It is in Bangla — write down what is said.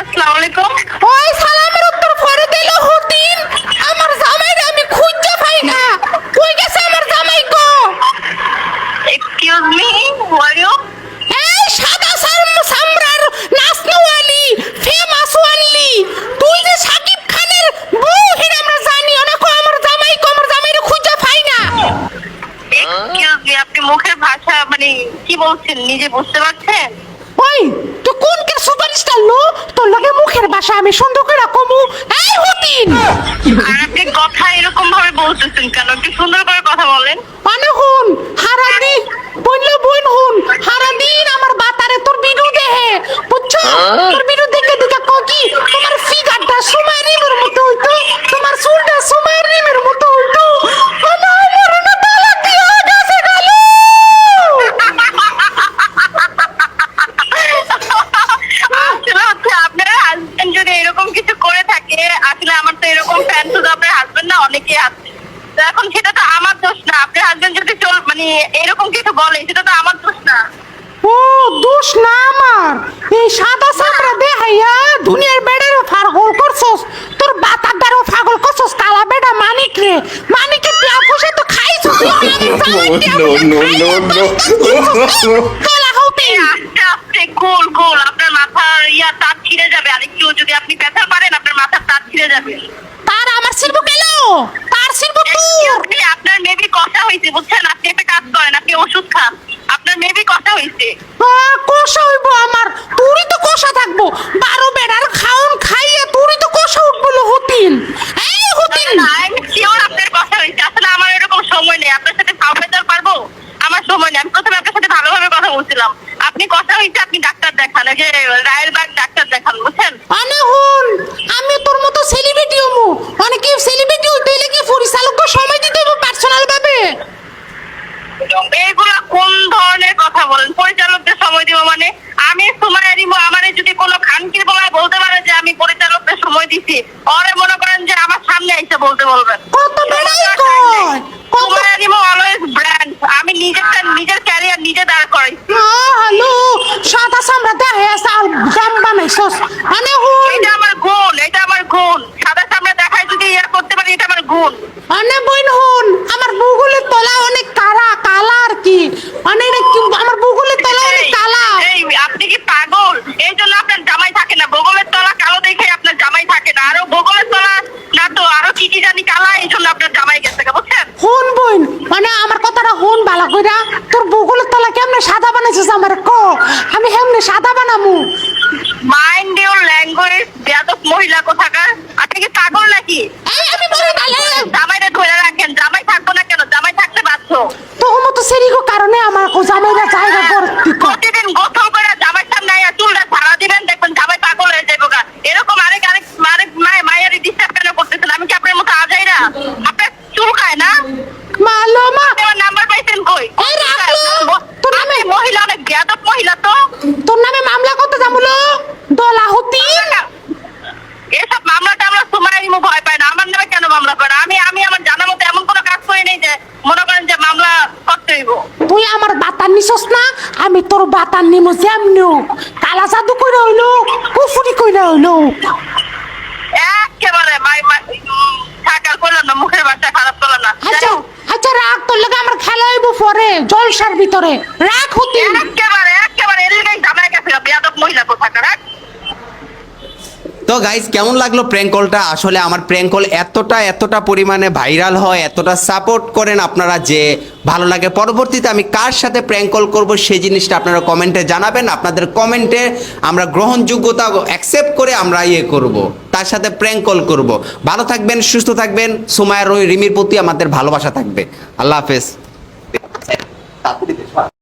আসসালামু আলাইকুম ওই সালামের উত্তর পরে দিল হতিন। আমার জামাইরে আমি খুঁজতে পাই না। কই গেছে আমার জামাই গো? এক্সকিউজ মি আর ইউ এই সাদা সাম সামরার নাচনওয়ালি ফেমাস ওয়ানলি তুই যে সাকিব খানের বউ হিরে আমরা জানি অনেক আমার জামাই গো আমার জামাইরে খুঁজতে পাই না। এক্সকিউজ মি আপনি মুখের ভাষা মানে কি বলছেন নিজে বুঝতে পারছেন? ওই তুই কোন সুপারস্টার লো তোর লগে মুখের ভাষা আমি সুন্দর করে কমু। এই হতিন! আর আপনি কথা এরকম ভাবে বলতেছেন কেন? কি সুন্দর করে কথা বলেন। মানে হুন হারা দিন বলল বোন হুন হারা দিন আমার বাতারে তোর বিরু দেহে বুঝছ তোর বিরু দেখে দেখে কি তোমার ফিগারটা সুমাই রিমের মতো হইতো তোমার চুলটা সুমাই রিমের মতো হইতো আমার মরণ তালা কি হয়ে গেছে গেল আসলে হচ্ছে আপনার হাজবেন্ড যদি এরকম কিছু করে থাকে আসলে আমার তো এরকম ফ্যান শুধু আপনার হাজবেন্ড না অনেকেই আছে তো এখন সেটা তো আমার দোষ না। আপনার হাজবেন্ড যদি চল মানে এরকম কিছু বলে সেটা তো আমার দোষ না। ও দোষ না আমার। এই সাদা সামরা দেখাইয়া দুনিয়ার বেড়ারও পাগল করছস। তোর বাতারদারও পাগল করছস কালা বেড়া মানিক রে মানিকের টিয়া পয়সা তো খাইছস গোল গোল। আপনার মাথার ইয়া তার ছিঁড়ে যাবে। আর একটু যদি আপনি ব্যথা পারেন আপনার মাথার তার ছিঁড়ে যাবে। তার আমার শিল্প গেল তার শিল্প তোর Excuse me, আপনার মেবি কথা হয়েছে বুঝছেন আপনি একটা কাজ করেন আপনি ওষুধ খান। আপনার মেবি কথা আহ, কষা হইব আমার। তুরই তো কষা থাকব। বারো বেড়ার খাউন খাইয়ে তুরই তো কষা উঠবো হতিন। এই হতিন। আই শিওর আপনার কথা হয়েছে। আসলে আমার এরকম সময় নেই। আপনার সাথে ভাব পারব? আমার সময় নেই। আমি প্রথমে আপনার সাথে ভালোভাবে কথা বলছিলাম। আপনি কথা হয়েছে আপনি ডাক্তার দেখান। যে রায়েরবাগ ডাক্তার দেখান বুঝছেন? আনে হুন আমি তোর মতো সেলিব্রিটি হমু। অনেকে সেলিব্রিটি হইতে হইলে কি পরিচালককে সময় দিতে হবে পার্সোনাল ভাবে এইগুলা কোন ধরনের কথা বলেন পরিচালকদের সময় দিব মানে আমি সময় দিব আমারে যদি কোনো খানকির বলায় বলতে পারে যে আমি পরিচালকদের সময় দিছি ওরে মনে করেন যে আমার সামনে এসে বলতে বলবেন। কত বেড়াই কয় কত সময় অলওয়েজ ব্র্যান্ড আমি নিজেরটা নিজের ক্যারিয়ার নিজে দাঁড় করাইছি হ্যালো সাদা সামরা দেখে সাল জাম বানাইছস। আনে এটা আমার গুণ এটা আমার গুণ সাদা সামনে দেখায় যদি ইয়া করতে পারি এটা আমার গুণ আনে বইন হুন আমার বুগুলের তলা অনেক কালা কালা আর কি মানে এটা কি আমার বুগুলের তলা অনেক কালা এই আপনি কি পাগল এই জন্য আপনার জামাই থাকে না বগলের তলা কালো দেখে আপনার জামাই থাকে না আরও বগলের তলা না তো আরও কি কি জানি কালা এই জন্য আপনার জামাই গেছে গা, বুঝছেন হুন বইন মানে আমার কথাটা হুন বালা কইরা, তোর বগুলের তলা কেমনে সাদা বানাইছিস আমার? ক, আমি হেমনে সাদা বানামু? মাইন্ড ইউর ল্যাঙ্গুয়েজ বেয়াদব মহিলা কোথাকার আপনি কি পাগল নাকি এই আমি বলি তাহলে জামাইটা ধরে রাখেন জামাই থাকব না কেন জামাই থাকতে বাধ্য তোর মতো সেরিগো কারণে আমার কো জামাইরা জায়গা করতে কর প্রতিদিন গোসল করে জামাই সামনে আইয়া চুলটা ছাড়া দিবেন দেখবেন জামাই পাগল হয়ে যাব গা এরকম আরেক আরেক আরেক মায়ের মায়েরই ডিস্টার্ব কেন করতেছেন আমি কি আপনার মতো আজাইরা আপনার চুল খায় না মালো মা আপনি আমার নাম্বার পাইছেন কই এই রাখল। তোর নামে- আপনি মহিলা অনেক বেয়াদব মহিলা তো তোর নামে মামলা করতে যামুলো দলা হতি এসব মামলা টামলা সুমাই নিমু ভয় পায় না আমার নামে কেন মামলা করে আমি আমি আমার জানা মতো এমন কোনো কাজ করি নেই যে মনে করেন যে মামলা করতে হইব তুই আমার বাতান নিছস না আমি তোর বাতান নিমু যেমনিও কালা জাদু কইরা হইল কুফুরি কইরা হইল একেবারে মাই মাই থাকার করলাম না মুখের ভাষা খারাপ করলাম না। আচ্ছা আচ্ছা রাখ তোর লগে আমার খেলা হইব পরে জলসার ভিতরে রাখ হতি। একেবারে একেবারে এর জামাই গেছে বেয়াদব মহিলা কোথাকার? তো গাইস কেমন লাগল প্র্যাঙ্ক কলটা আসলে আমার প্র্যাঙ্ক কল এতটা এতটা পরিমাণে ভাইরাল হয় এতটা সাপোর্ট করেন আপনারা যে ভালো লাগে, পরবর্তীতে আমি কার সাথে প্র্যাঙ্ক কল করব সেই জিনিসটা আপনারা কমেন্টে জানাবেন। আপনাদের কমেন্টে আমরা গ্রহণযোগ্যতা অ্যাকসেপ্ট করে আমরা ইয়ে করব, তার সাথে প্র্যাঙ্ক কল করব। ভালো থাকবেন, সুস্থ থাকবেন। সুমায়ার ওই রিমির প্রতি আমাদের ভালোবাসা থাকবে। আল্লাহ হাফেজ।